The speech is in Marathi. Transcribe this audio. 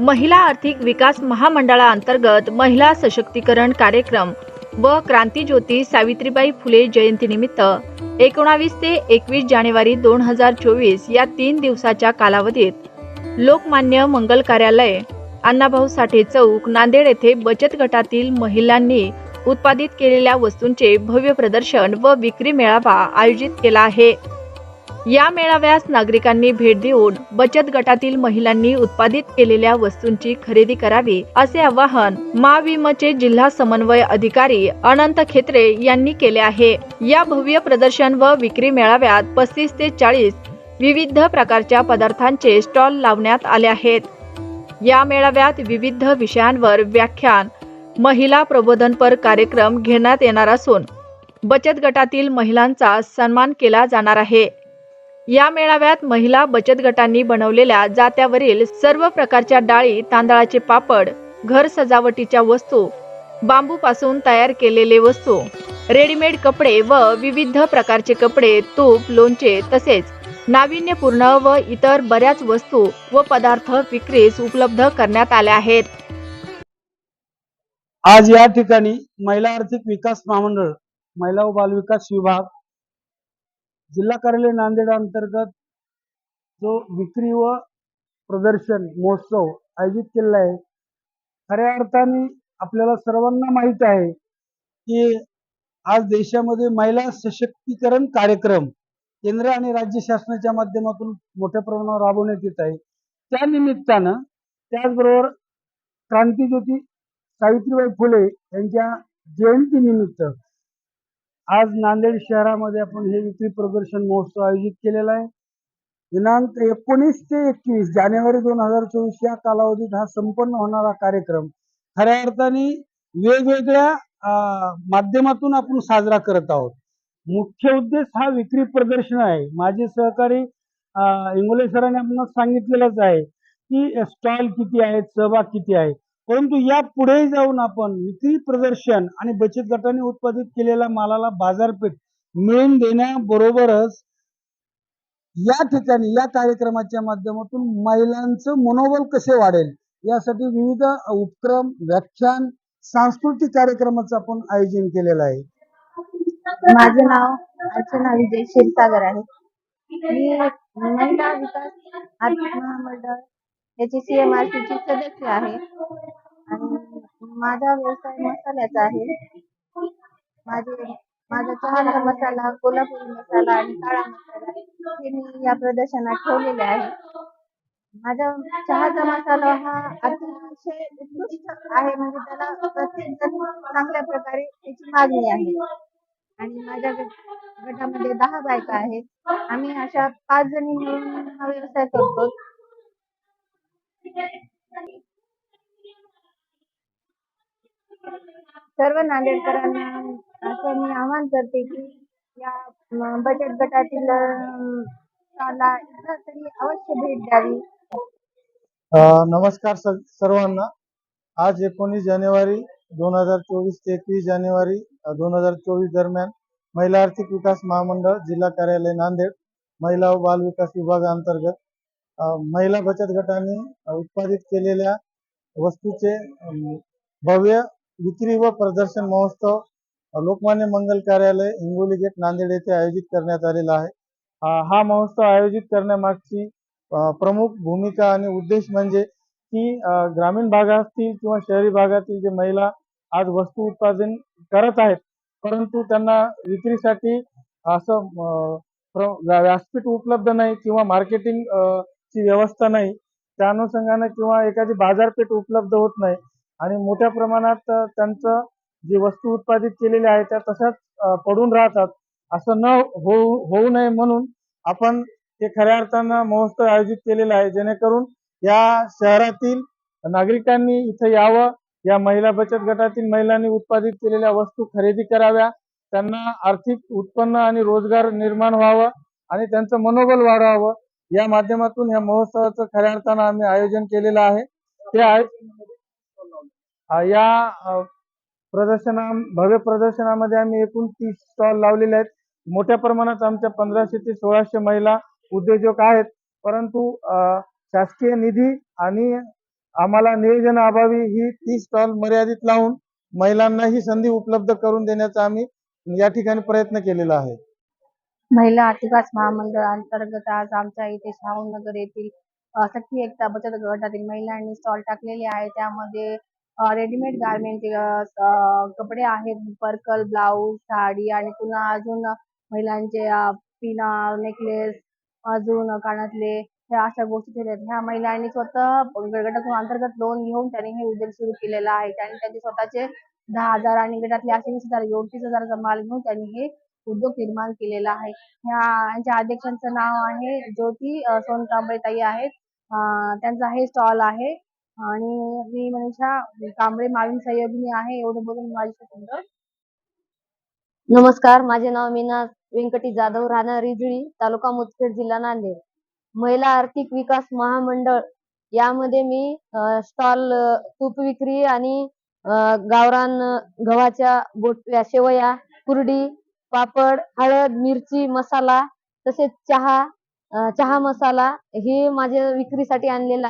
महिला आर्थिक विकास महामंडळाअंतर्गत महिला सशक्तीकरण कार्यक्रम व क्रांतीज्योती सावित्रीबाई फुले जयंतीनिमित्त एकोणावीस ते एकवीस जानेवारी दोन हजार चोवीस या तीन दिवसाच्या कालावधीत लोकमान्य मंगल कार्यालय अण्णाभाऊ साठे चौक नांदेड येथे बचत गटातील महिलांनी उत्पादित केलेल्या वस्तूंचे भव्य प्रदर्शन व विक्री मेळावा आयोजित केला आहे. या मेळाव्यास नागरिकांनी भेट देऊन बचत गटातील महिलांनी उत्पादित केलेल्या वस्तूंची खरेदी करावी असे आवाहन महाविमचे जिल्हा समन्वय अधिकारी अनंत खेत्रे यांनी केले आहे. या भव्य प्रदर्शन व विक्री मेळाव्यात पस्तीस ते चाळीस विविध प्रकारच्या पदार्थांचे स्टॉल लावण्यात आले आहेत. या मेळाव्यात विविध विषयांवर व्याख्यान महिला प्रबोधनपर कार्यक्रम घेण्यात येणार असून बचत गटातील महिलांचा सन्मान केला जाणार आहे. या मेळाव्यात महिला बचत गटांनी बनवलेल्या जात्यावरील सर्व प्रकारच्या डाळी तांदळाचे पापड घर सजावटीच्या वस्तू बांबूपासून तयार केलेले वस्तू रेडीमेड कपडे व विविध प्रकारचे कपडे तूप लोणचे तसेच नाविन्यपूर्ण व इतर बऱ्याच वस्तू व पदार्थ विक्रीस उपलब्ध करण्यात आले आहेत. आज या ठिकाणी महिला आर्थिक विकास महामंडळ महिला व बालविकास विभाग जिल्हा कार्यालय नांदेड अंतर्गत जो विक्री व प्रदर्शन महोत्सव आयोजित केलेला आहे खऱ्या अर्थाने आपल्याला सर्वांना माहीत आहे की आज देशामध्ये महिला सशक्तीकरण कार्यक्रम केंद्र आणि राज्य शासनाच्या माध्यमातून मोठ्या प्रमाणावर राबवण्यात येत आहे. त्या निमित्तानं त्याचबरोबर क्रांतीज्योती सावित्रीबाई फुले यांच्या जयंतीनिमित्त आज नांदेड शहरामध्ये आपण हे विक्री प्रदर्शन महोत्सव आयोजित केलेला आहे. दिनांक एकोणीस ते एकवीस जानेवारी दोन हजार चोवीस या कालावधीत हा संपन्न होणारा कार्यक्रम खऱ्या अर्थाने वेगवेगळ्या माध्यमातून आपण साजरा करत आहोत. मुख्य उद्देश हा विक्री प्रदर्शन आहे. माझे सहकारी इंगोले सरांनी आपण सांगितलेलंच आहे की स्टॉल किती आहेत सहभाग किती आहे. परंतु या पुढे जाऊन आपण विक्री प्रदर्शन आणि बचत गटाने उत्पादित केलेल्या मालाला बाजारपेठ मिळवून देण्याबरोबरच या ठिकाणी या कार्यक्रमाच्या माध्यमातून महिलांचं मनोबल कसे वाढेल यासाठी विविध उपक्रम व्याख्यान सांस्कृतिक कार्यक्रमाचं आपण आयोजन केलेलं आहे. माझं नाव अर्चना विजय क्षीरसागर आहे. मी महिला विकास आर्थिक याची सीएमआरसीची सदस्य आहे. आणि माझा व्यवसाय मसाल्याचा आहे. माझे माझा चहाचा मसाला कोल्हापुरी मसाला आणि काळा मसाला हे मी या प्रदर्शनात ठेवलेले आहे. माझा चहाचा मसाला हा अतिशय उत्कृष्ट आहे. म्हणजे त्याला प्रत्येक जण चांगल्या प्रकारे त्याची मागणी आहे. आणि माझ्या गटामध्ये दहा बायका आहेत. आम्ही अशा पाच जणी मिळून हा व्यवसाय करतो. सर्व नांदेडकरांना असं मी आवाहन करते की या बचत गटातील तरी अवश्य भेट द्यावी. नमस्कार सर्वांना. आज एकोणीस जानेवारी दोन हजार चोवीस ते एकवीस जानेवारी दोन हजार चोवीस दरम्यान महिला आर्थिक विकास महामंडळ जिल्हा कार्यालय नांदेड महिला व बाल विकास विभागाअंतर्गत महिला बचत गटाने उत्पादित केलेल्या वस्तूचे भव्य विक्री व प्रदर्शन महोत्सव लोकमान्य मंगल कार्यालय हिंगोली गेट नांदेड येथे आयोजित करण्यात आलेला आहे. हा महोत्सव आयोजित करण्यामागची प्रमुख भूमिका आणि उद्देश म्हणजे की ग्रामीण भागातील किंवा शहरी भागातील जे महिला आज वस्तू उत्पादन करत आहेत परंतु त्यांना विक्रीसाठी असं व्या- व्यासपीठ उपलब्ध नाही किंवा मार्केटिंग ची व्यवस्था नाही. त्या अनुषंगाने किंवा एखादी बाजारपेठ उपलब्ध होत नाही. आणि मोठ्या प्रमाणात त्यांचं जे वस्तू उत्पादित केलेल्या आहेत त्या तशाच पडून राहतात. असं न होऊ होऊ नये म्हणून आपण ते खऱ्या अर्थानं महोत्सव आयोजित केलेला आहे. जेणेकरून या शहरातील नागरिकांनी इथं यावं या महिला बचत गटातील महिलांनी उत्पादित केलेल्या वस्तू खरेदी कराव्या. त्यांना आर्थिक उत्पन्न आणि रोजगार निर्माण व्हावं आणि त्यांचं मनोबल वाढवावं. या माध्यमातून या महोत्सवाचं खऱ्या अर्थानं आम्ही आयोजन केलेलं आहे. ते आय- या प्रदर्शना भव्य प्रदर्शनामध्ये आम्ही एकूण तीस स्टॉल लावलेले आहेत. मोठ्या प्रमाणात आमच्या पंधराशे ते सोळाशे महिला उद्योजक आहेत. परंतु शासकीय निधी आणि आम्हाला नियोजन अभावी ही ती स्टॉल मर्यादित लावून महिलांना ही संधी उपलब्ध करून देण्याचा आम्ही या ठिकाणी प्रयत्न केलेला आहे. महिला आर्थिक विकास महामंडळ अंतर्गत आज आमच्या इथे शाहूनगर येथील सखी एकता बचत गटातील महिलांनी स्टॉल टाकलेले आहे. त्यामध्ये रेडीमेड गारमेंट कपडे आहेत. पर्कल ब्लाऊज साडी आणि पुन्हा अजून महिलांचे पिना नेकलेस अजून कानातले ह्या अशा गोष्टी ठेवल्या आहेत. ह्या महिलांनी स्वतः गटातून अंतर्गत लोन घेऊन त्यांनी हे उद्योग सुरू केलेला आहे. त्यांनी त्यांचे स्वतःचे दहा हजार आणि गटातले असे वीस हजार घेऊन तीस हजाराचा माल घेऊन त्यांनी हे उद्योग निर्माण केलेला आहे. ह्या यांच्या अध्यक्षांचं नाव आहे ज्योती सोनकांबळे ताई आहेत. त्यांचा हे स्टॉल आहे. आणि मी मनीषा कांबळे माविन सहयोगिनी आहे एवढं बोलून माझी सुंदर नमस्कार माझे नाव मीना व्यंकटी जाधव राहणार रिजळी तालुका मुदखेड जिल्हा नांदेड. महिला आर्थिक विकास महामंडळ यामध्ये मी स्टॉल तूप विक्री आणि गावरान गव्हाच्या बोटव्या शेवया कुरडी पापड हळद मिरची मसाला तसेच चहा चहा मसाला हे माझ्या विक्रीसाठी आणलेला आहे